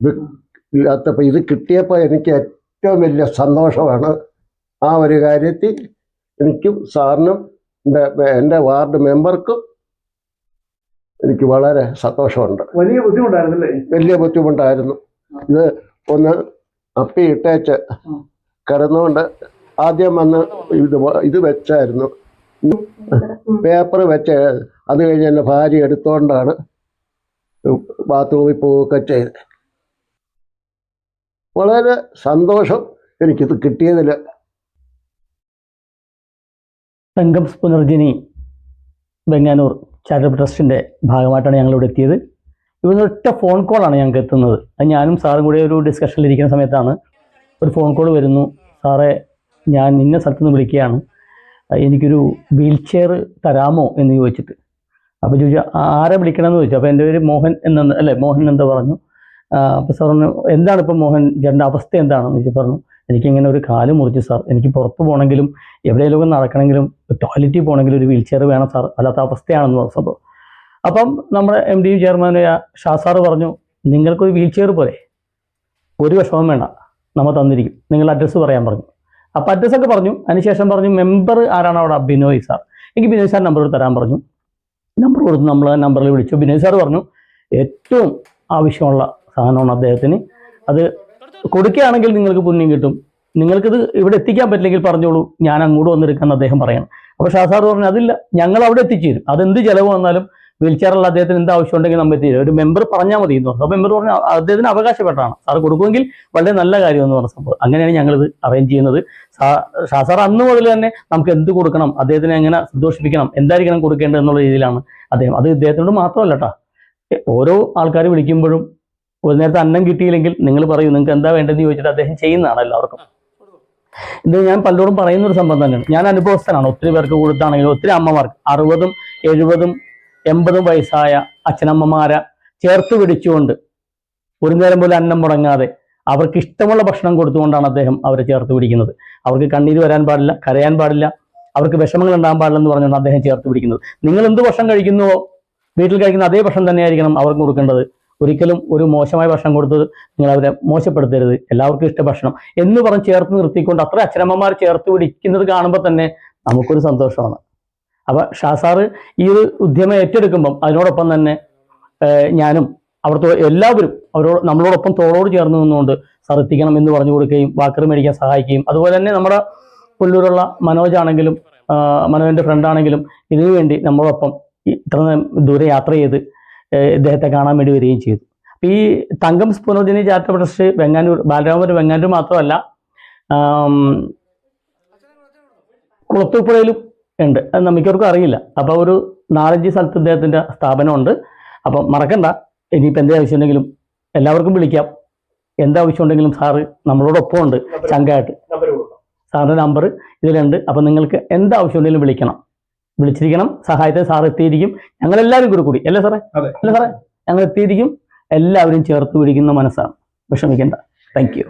ഇത് ഇല്ലാത്തപ്പോൾ ഇത് കിട്ടിയപ്പോൾ എനിക്ക് ഏറ്റവും വലിയ സന്തോഷമാണ് ആ ഒരു കാര്യത്തിൽ. എനിക്കും സാറിനും എന്റെ എന്റെ വാർഡ് മെമ്പർക്കും എനിക്ക് വളരെ സന്തോഷമുണ്ട്. വലിയ ബുദ്ധിമുട്ടായിരുന്നല്ലേ? വലിയ ബുദ്ധിമുട്ടായിരുന്നു. ഇത് ഒന്ന് അപ്പി ഇട്ടേച്ച് കിടന്നുകൊണ്ട് ആദ്യം വന്ന് ഇത് ഇത് വെച്ചായിരുന്നു. പേപ്പർ വെച്ച് അത് കഴിഞ്ഞ് എന്റെ ഭാര്യ എടുത്തുകൊണ്ടാണ് ബാത്റൂമിൽ പോവുകയൊക്കെ ചെയ്ത്. വളരെ സന്തോഷം എനിക്കിത് കിട്ടിയതിൽ തങ്കം പുനർജനി ബെങ്ങാനൂർ ചാരിറ്റബിൾ ട്രസ്റ്റിന്റെ ഭാഗമായിട്ടാണ് ഞങ്ങളിവിടെ എത്തിയത്. ഇവിടുന്ന് ഒറ്റ ഫോൺ കോളാണ് ഞങ്ങൾക്ക് എത്തുന്നത്. അത് ഞാനും സാറും കൂടെ ഒരു ഡിസ്കഷനിൽ ഇരിക്കുന്ന സമയത്താണ്. ഒരു ഫോൺ കോൾ വരുന്നു. സാറേ ഞാൻ ഇന്ന സ്ഥലത്ത് നിന്ന് വിളിക്കുകയാണ്. എനിക്കൊരു വീൽ ചെയർ തരാമോ എന്ന് ചോദിച്ചിട്ട്. അപ്പോൾ ചോദിച്ചു ആരെ വിളിക്കണമെന്ന് ചോദിച്ചു. അപ്പോൾ എന്റെ പേര് മോഹൻ എന്നു അല്ലേ മോഹൻ എന്താ പറഞ്ഞു അപ്പോൾ സാർ പറഞ്ഞു എന്താണ് ഇപ്പോൾ മോഹൻ ചേട്ടന്റെ അവസ്ഥ എന്താണെന്ന് ചോദിച്ചു പറഞ്ഞു. എനിക്കിങ്ങനെ ഒരു കാൽ മുറിച്ചു സാർ എനിക്ക് പുറത്ത് പോകണമെങ്കിലും എവിടെയെങ്കിലും നടക്കണമെങ്കിലും ടോയ്ലറ്റിൽ പോകണമെങ്കിലും ഒരു വീൽ ചെയർ വേണം സാർ അല്ലാത്ത അവസ്ഥയാണെന്ന് പറഞ്ഞു സംഭവം അപ്പം നമ്മുടെ എം ഡി ചെയർമാനായ ഷാ സാറ് പറഞ്ഞു നിങ്ങൾക്കൊരു വീൽ ചെയർ പോലെ ഒരു വിഷമം വേണ്ട. നമ്മൾ തന്നിരിക്കും. നിങ്ങൾ അഡ്രസ്സ് പറയാൻ പറഞ്ഞു. അപ്പോൾ അഡ്രസ്സൊക്കെ പറഞ്ഞു. അതിനുശേഷം പറഞ്ഞു മെമ്പർ ആരാണ് അവിടെ? ബിനോയ് സാർ എനിക്ക് ബിനോയ് സാർ നമ്പർ തരാൻ പറഞ്ഞു. നമ്പർ കൊടുത്ത് നമ്മൾ നമ്പറിൽ വിളിച്ചു. ബിനോയ് സാർ പറഞ്ഞു ഏറ്റവും ആവശ്യമുള്ള സാധനമാണ് അദ്ദേഹത്തിന്. അത് കൊടുക്കുകയാണെങ്കിൽ നിങ്ങൾക്ക് പുണ്യം കിട്ടും. നിങ്ങൾക്കിത് ഇവിടെ എത്തിക്കാൻ പറ്റില്ലെങ്കിൽ പറഞ്ഞോളൂ ഞാൻ അങ്ങോട്ട് വന്നെടുക്കാമെന്ന് അദ്ദേഹം പറയണം. അപ്പോൾ ഷാ സാർ പറഞ്ഞു അതില്ല ഞങ്ങൾ അവിടെ എത്തിച്ചു തരും അതെന്ത് ചിലവ് വന്നാലും വീൽ അദ്ദേഹത്തിന് എന്ത് ആവശ്യം ഉണ്ടെങ്കിൽ നമ്മൾ എത്തിച്ചു ഒരു മെമ്പർ പറഞ്ഞാൽ മതി എന്ന് പറഞ്ഞു. അപ്പോൾ മെമ്പർ പറഞ്ഞു "അ- അദ്ദേഹത്തിന് അവകാശപ്പെട്ടാണ് സാർ കൊടുക്കുമെങ്കിൽ വളരെ നല്ല കാര്യം എന്ന് പറഞ്ഞ സംഭവം. അങ്ങനെയാണ് ഞങ്ങളിത് അറേഞ്ച് ചെയ്യുന്നത്. ഷാസാർ അന്ന് മുതൽ തന്നെ നമുക്ക് എന്ത് കൊടുക്കണം അദ്ദേഹത്തിനെ എങ്ങനെ സന്തോഷിപ്പിക്കണം എന്തായിരിക്കണം കൊടുക്കേണ്ടത് എന്നുള്ള രീതിയിലാണ് അദ്ദേഹം. അത് ഇദ്ദേഹത്തിനോട് മാത്രമല്ല കേട്ടോ ഓരോ ആൾക്കാർ വിളിക്കുമ്പോഴും ഒരു നേരത്തെ അന്നം കിട്ടിയില്ലെങ്കിൽ നിങ്ങൾ പറയൂ നിങ്ങൾക്ക് എന്താ വേണ്ടതെന്ന് ചോദിച്ചിട്ട് അദ്ദേഹം ചെയ്യുന്നതാണ് എല്ലാവർക്കും. ഇത് ഞാൻ പലരോടും പറയുന്ന ഒരു സംഭവം തന്നെയാണ്. ഞാൻ അനുഭവസ്ഥനാണ്. ഒത്തിരി പേർക്ക് കൊടുത്താണെങ്കിലും ഒത്തിരി അമ്മമാർക്ക്. അറുപതും എഴുപതും എൺപതും വയസ്സായ അച്ഛനമ്മമാരെ ചേർത്ത് പിടിച്ചുകൊണ്ട് ഒരു നേരം പോലും അന്നം മുടങ്ങാതെ അവർക്ക് ഇഷ്ടമുള്ള ഭക്ഷണം കൊടുത്തുകൊണ്ടാണ് അദ്ദേഹം അവരെ ചേർത്ത് പിടിക്കുന്നത്. അവർക്ക് കണ്ണീര് വരാൻ പാടില്ല കരയാൻ പാടില്ല അവർക്ക് വിഷമങ്ങൾ ഉണ്ടാകാൻ പാടില്ലെന്ന് പറഞ്ഞാണ് അദ്ദേഹം ചേർത്ത് പിടിക്കുന്നത്. നിങ്ങൾ എന്ത് ഭക്ഷണം കഴിക്കുന്നുവോ? വീട്ടിൽ കഴിക്കുന്ന അതേ ഭക്ഷണം തന്നെയായിരിക്കണം അവർക്ക് കൊടുക്കേണ്ടത്. ഒരിക്കലും ഒരു മോശമായ ഭക്ഷണം കൊടുത്തത് നിങ്ങൾ അവരെ മോശപ്പെടുത്തരുത്. എല്ലാവർക്കും ഇഷ്ട ഭക്ഷണം. എന്ന് പറഞ്ഞ് ചേർത്ത് നിർത്തിക്കൊണ്ട് അത്ര അച്ഛനമ്മമാർ ചേർത്ത് പിടിക്കുന്നത് കാണുമ്പോൾ തന്നെ നമുക്കൊരു സന്തോഷമാണ്. അപ്പോൾ ഷാസാറ് ഈ ഒരു ഉദ്യമം ഏറ്റെടുക്കുമ്പം അതിനോടൊപ്പം തന്നെ ഞാനും അവിടുത്തെ എല്ലാവരും അവരോട് നമ്മളോടൊപ്പം തോളോട് ചേർന്ന് നിന്നുകൊണ്ട് സർത്തിക്കണം എന്ന് പറഞ്ഞു കൊടുക്കുകയും വാക്കർ മേടിക്കാൻ സഹായിക്കുകയും അതുപോലെ തന്നെ നമ്മുടെ പുല്ലൂരുള്ള മനോജ് ആണെങ്കിലും മനോജിന്റെ ഫ്രണ്ട് ആണെങ്കിലും ഇതിനു വേണ്ടി നമ്മളോടൊപ്പം ഇത്ര ദൂരെ യാത്ര ചെയ്ത് ഇദ്ദേഹത്തെ കാണാൻ വേണ്ടി വരികയും ചെയ്തു. അപ്പൊ ഈ തങ്കം സ്പൂനോദിനി ചാരിറ്റബിൾ ട്രസ്റ്റ് വെങ്ങാനൂർ ബാലരാമപുരം വെങ്ങാനൂർ മാത്രമല്ല കുളത്തൂപ്പുഴയിലും ഉണ്ട്. അത് നമുക്കവർക്കും അറിയില്ല. അപ്പോൾ ഒരു നാലഞ്ച് സ്ഥലത്ത് ഇദ്ദേഹത്തിന്റെ സ്ഥാപനമുണ്ട്. അപ്പം മറക്കണ്ട. ഇനിയിപ്പോൾ എന്ത് ആവശ്യം ഉണ്ടെങ്കിലും എല്ലാവർക്കും വിളിക്കാം. എന്താവശ്യം ഉണ്ടെങ്കിലും സാറ് നമ്മളോടൊപ്പം ഉണ്ട് ചങ്കായിട്ട്. സാറിന്റെ നമ്പർ ഇതിലുണ്ട്. അപ്പം നിങ്ങൾക്ക് എന്താവശ്യം ഉണ്ടെങ്കിലും വിളിക്കണം. വിളിച്ചിരിക്കണം. സഹായത്തെ സാർ എത്തിയിരിക്കും. ഞങ്ങൾ എല്ലാവരും കൂടെ കൂടി. അല്ലേ സാറേ അതെ. അല്ലേ സാറേ ഞങ്ങൾ എത്തിയിരിക്കും. എല്ലാവരും ചേർത്ത് പിടിക്കുന്ന മനസ്സാണ്. വിഷമിക്കേണ്ട. Thank you